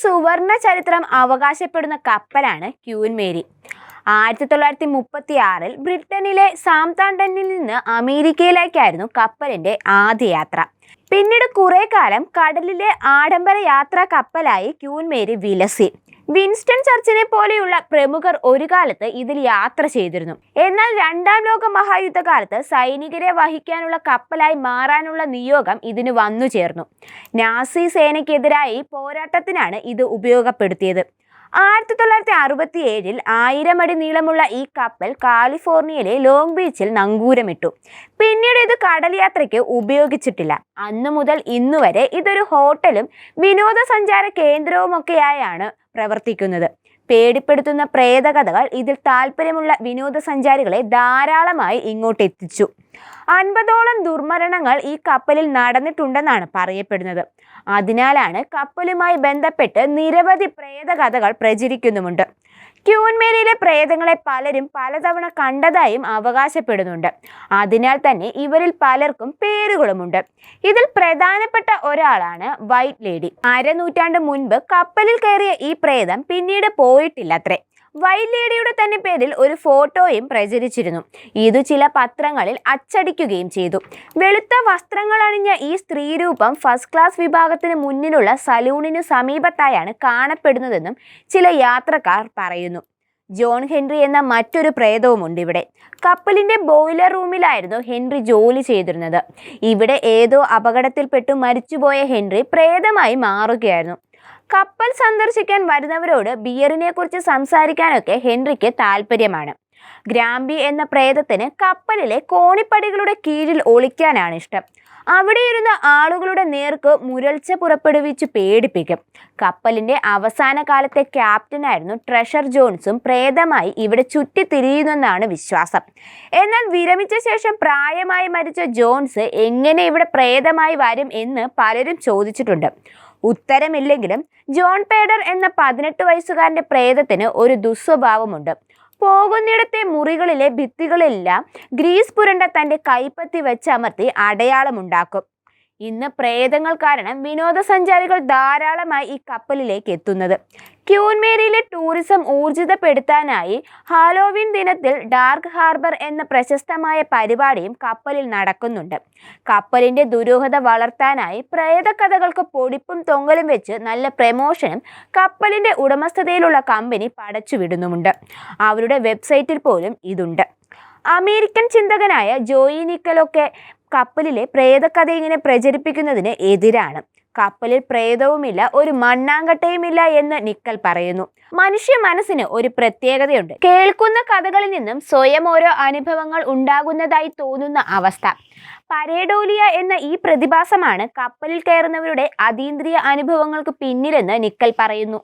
സുവർണ ചരിത്രം അവകാശപ്പെടുന്ന കപ്പലാണ് ക്യൂൻ മേരി. ആയിരത്തി തൊള്ളായിരത്തി മുപ്പത്തി ആറിൽ ബ്രിട്ടനിലെ സാംതാണ്ടനിൽ നിന്ന് അമേരിക്കയിലേക്കായിരുന്നു കപ്പലിന്റെ ആദ്യ യാത്ര. പിന്നീട് കുറെ കാലം കടലിലെ ആഡംബര യാത്രാ കപ്പലായി ക്യൂൻ മേരി വിലസി. വിൻസ്റ്റൺ ചർച്ചിനെ പോലെയുള്ള പ്രമുഖർ ഒരു കാലത്ത് ഇതിൽ യാത്ര ചെയ്തിരുന്നു. എന്നാൽ രണ്ടാം ലോക മഹായുദ്ധകാലത്ത് സൈനികരെ വഹിക്കാനുള്ള കപ്പലായി മാറാനുള്ള നിയോഗം ഇതിന് വന്നു ചേർന്നു. നാസി സേനയ്ക്കെതിരായി പോരാട്ടത്തിനാണ് ഇത് ഉപയോഗപ്പെടുത്തിയത്. ആയിരത്തി തൊള്ളായിരത്തി അറുപത്തി ഏഴിൽ ആയിരം അടി നീളമുള്ള ഈ കപ്പൽ കാലിഫോർണിയയിലെ ലോങ് ബീച്ചിൽ നങ്കൂരമിട്ടു. പിന്നീട് ഇത് കടൽ യാത്രയ്ക്ക് ഉപയോഗിച്ചിട്ടില്ല. അന്നു മുതൽ ഇന്നുവരെ ഇതൊരു ഹോട്ടലും വിനോദസഞ്ചാര കേന്ദ്രവുമൊക്കെയായാണ് പ്രവർത്തിക്കുന്നത്. പേടിപ്പെടുത്തുന്ന പ്രേതകഥകൾ ഇതിൽ താല്പര്യമുള്ള വിനോദസഞ്ചാരികളെ ധാരാളമായി ഇങ്ങോട്ട് എത്തിച്ചു അൻപതോളം ദുർമരണങ്ങൾ ഈ കപ്പലിൽ നടന്നിട്ടുണ്ടെന്നാണ് പറയപ്പെടുന്നത്. അതിനാലാണ് കപ്പലുമായി ബന്ധപ്പെട്ട് നിരവധി പ്രേതകഥകൾ പ്രചരിക്കുന്നുമുണ്ട്. ക്യൂൻമേരിയിലെ പ്രേതങ്ങളെ പലരും പലതവണ കണ്ടതായും അവകാശപ്പെടുന്നുണ്ട്. അതിനാൽ തന്നെ ഇവരിൽ പലർക്കും പേരുകളുമുണ്ട്. ഇതിൽ പ്രധാനപ്പെട്ട ഒരാളാണ് വൈറ്റ് ലേഡി. അരനൂറ്റാണ്ട് മുൻപ് കപ്പലിൽ കയറിയ ഈ പ്രേതം പിന്നീട് പോയിട്ടില്ലത്രേ. വൈറ്റ് ലേഡിയുടെ തന്നെ പേരിൽ ഒരു ഫോട്ടോയും പ്രചരിച്ചിരുന്നു. ഇത് ചില പത്രങ്ങളിൽ അച്ചടിക്കുകയും ചെയ്തു. വെളുത്ത വസ്ത്രങ്ങൾ അണിഞ്ഞ ഈ സ്ത്രീരൂപം ഫസ്റ്റ് ക്ലാസ് വിഭാഗത്തിന് മുന്നിലുള്ള സലൂണിനു സമീപത്തായാണ് കാണപ്പെടുന്നതെന്നും ചില യാത്രക്കാർ പറയുന്നു. ജോൺ ഹെൻറി എന്ന മറ്റൊരു പ്രേതവുമുണ്ട് ഇവിടെ. കപ്പലിന്റെ ബോയിലർ റൂമിലായിരുന്നു ഹെൻറി ജോലി ചെയ്തിരുന്നത്. ഇവിടെ ഏതോ അപകടത്തിൽപ്പെട്ടു മരിച്ചുപോയ ഹെൻറി പ്രേതമായി മാറുകയായിരുന്നു. കപ്പൽ സന്ദർശിക്കാൻ വരുന്നവരോട് ബിയറിനെ കുറിച്ച് സംസാരിക്കാനൊക്കെ ഹെൻറിക്ക് താല്പര്യമാണ്. ഗ്രാമ്പി എന്ന പ്രേതത്തിന് കപ്പലിലെ കോണിപ്പടികളുടെ കീഴിൽ ഒളിക്കാനാണ് ഇഷ്ടം. അവിടെ ഇരുന്ന ആളുകളുടെ നേർക്ക് മുരൾച്ച പുറപ്പെടുവിച്ച് പേടിപ്പിക്കും. കപ്പലിന്റെ അവസാന കാലത്തെ ക്യാപ്റ്റനായിരുന്നു ട്രഷർ ജോൺസും പ്രേതമായി ഇവിടെ ചുറ്റി ചുറ്റിത്തിരിയുന്നെന്നാണ് വിശ്വാസം. എന്നാൽ വിരമിച്ച ശേഷം പ്രായമായി മരിച്ച ജോൺസ് എങ്ങനെ ഇവിടെ പ്രേതമായി വരും എന്ന് പലരും ചോദിച്ചിട്ടുണ്ട്. ഉത്തരമില്ലെങ്കിലും ജോൺ പേഡർ എന്ന പതിനെട്ട് വയസ്സുകാരന്റെ പ്രേതത്തിന് ഒരു ദുസ്വഭാവമുണ്ട് പോകുന്നിടത്തെ മുറികളിലെ ഭിത്തികളെല്ലാം ഗ്രീസ് പുരണ്ട തന്റെ കൈപ്പത്തി വെച്ചമർത്തി അടയാളമുണ്ടാക്കും. ഇന്ന് പ്രേതങ്ങൾ കാരണം വിനോദസഞ്ചാരികൾ ധാരാളമായി ഈ കപ്പലിലേക്ക് എത്തുന്നത്. ക്യൂൻമേരിയിലെ ടൂറിസം ഊർജിതപ്പെടുത്താനായി ഹാലോവിൻ ദിനത്തിൽ ഡാർക്ക് ഹാർബർ എന്ന പ്രശസ്തമായ പരിപാടിയും കപ്പലിൽ നടക്കുന്നുണ്ട്. കപ്പലിന്റെ ദുരൂഹത വളർത്താനായി പ്രേതകഥകൾക്ക് പൊടിപ്പും തൊങ്ങലും വെച്ച് നല്ല പ്രമോഷനും കപ്പലിന്റെ ഉടമസ്ഥതയിലുള്ള കമ്പനി പടച്ചുവിടുന്നുമുണ്ട്. അവരുടെ വെബ്സൈറ്റിൽ പോലും ഇതുണ്ട്. അമേരിക്കൻ ചിന്തകനായ ജോയി നിക്കലൊക്കെ കപ്പലിലെ പ്രേതകഥ ഇങ്ങനെ പ്രചരിപ്പിക്കുന്നതിന് എതിരാണ്. കപ്പലിൽ പ്രേതവുമില്ല ഒരു മണ്ണാങ്കട്ടയുമില്ല എന്ന് നിക്കൽ പറയുന്നു. മനുഷ്യ മനസ്സിന് ഒരു പ്രത്യേകതയുണ്ട്. കേൾക്കുന്ന കഥകളിൽ നിന്നും സ്വയം ഓരോ അനുഭവങ്ങൾ ഉണ്ടാകുന്നതായി തോന്നുന്ന അവസ്ഥ. പരേഡോലിയ എന്ന ഈ പ്രതിഭാസമാണ് കപ്പലിൽ കയറുന്നവരുടെ അതീന്ദ്രിയ അനുഭവങ്ങൾക്ക് പിന്നിലെന്ന് നിക്കൽ പറയുന്നു.